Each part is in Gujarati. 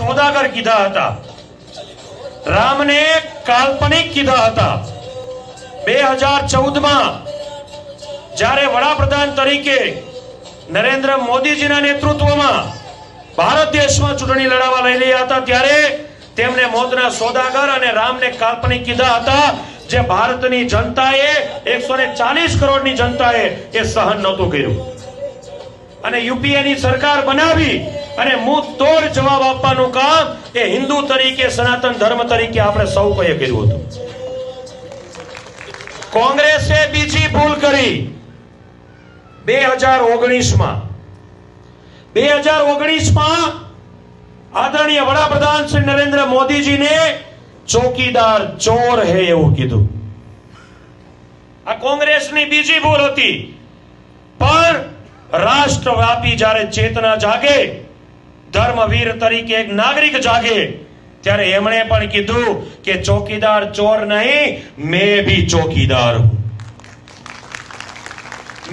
સોદાગર કીધા હતા. રામને કાલ્પનિક કીધા હતા. બે હજાર ચૌદમાં જ્યારે વડાપ્રધાન તરીકે નરેન્દ્ર મોદીજીના નેતૃત્વમાં ભારત દેશમાં ચૂંટણી લડાવવા લઈ રહ્યા હતા, ત્યારે તેમણે મોદના સોદાગર અને રામને કાલ્પનિક કીધા હતા જે ભારતની જનતાએ એકસો ને ચાલીસ કરોડની જનતાએ એ સહન નહોતું કર્યું. અને યુપીએની સરકાર બનાવી અને મુંહ તોડ જવાબ આપવાનું કામ એ હિન્દુ તરીકે, સનાતન ધર્મ તરીકે આપણે સૌ કોઈએ કર્યું હતું. કોંગ્રેસે બીજી ભૂલ કરી. બે હજાર ઓગણીસમાં. બે હજાર ઓગણીસમાં આદરણીય વડાપ્રધાન શ્રી નરેન્દ્ર મોદીજીને ચોકીદાર ચોર હે એવું કીધું. આ કોંગ્રેસની બીજી ભૂલ હતી. પણ રાષ્ટ્રવ્યાપી જ્યારે ચેતના જાગે ધર્મવીર તરીકે એક નાગરિક જાગે, ત્યારે એમણે પણ કીધું કે ચોકીદાર ચોર નહીં, મેં ભી ચોકીદાર હું.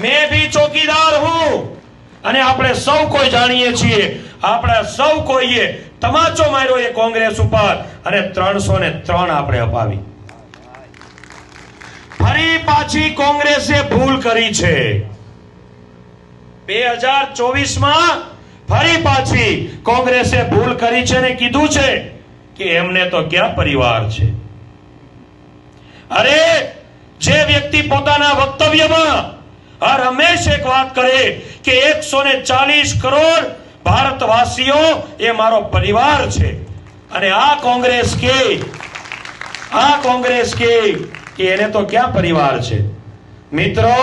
મેં ભી ચોકીદાર હું. અને આપણે સૌ કોઈ જાણીએ છીએ, આપણે સૌ કોઈએ તમાચો માર્યો એ કોંગ્રેસ ઉપર, અને ત્રણસો ને ત્રણ આપણે અપાવી. ફરી પાછી કોંગ્રેસે ભૂલ કરી છે. બે હજાર ચોવીસમાં ફરી પાછી કોંગ્રેસે ભૂલ કરી છે ને કીધું છે કે એમને તો ક્યાં પરિવાર છે? અરે, જે વ્યક્તિ પોતાના વક્તવ્યમાં હર હંમેશ એક વાત કરે કે એકસો ને ચાલીસ કરોડ ભારતવાસીઓ એ મારો પરિવાર છે. અને આ કોંગ્રેસ કે, આ કોંગ્રેસ કે એને તો ક્યાં પરિવાર છે? મિત્રો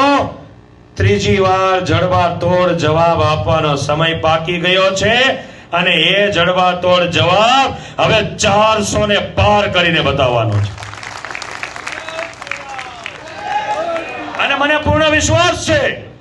ત્રીજી વાર જડબા તોડ જવાબ આપવાનો સમય પાકી ગયો છે અને એ જડબા તોડ જવાબ હવે ચારસો ને પાર કરીને બતાવવાનો છે. અને મને પૂર્ણ વિશ્વાસ છે.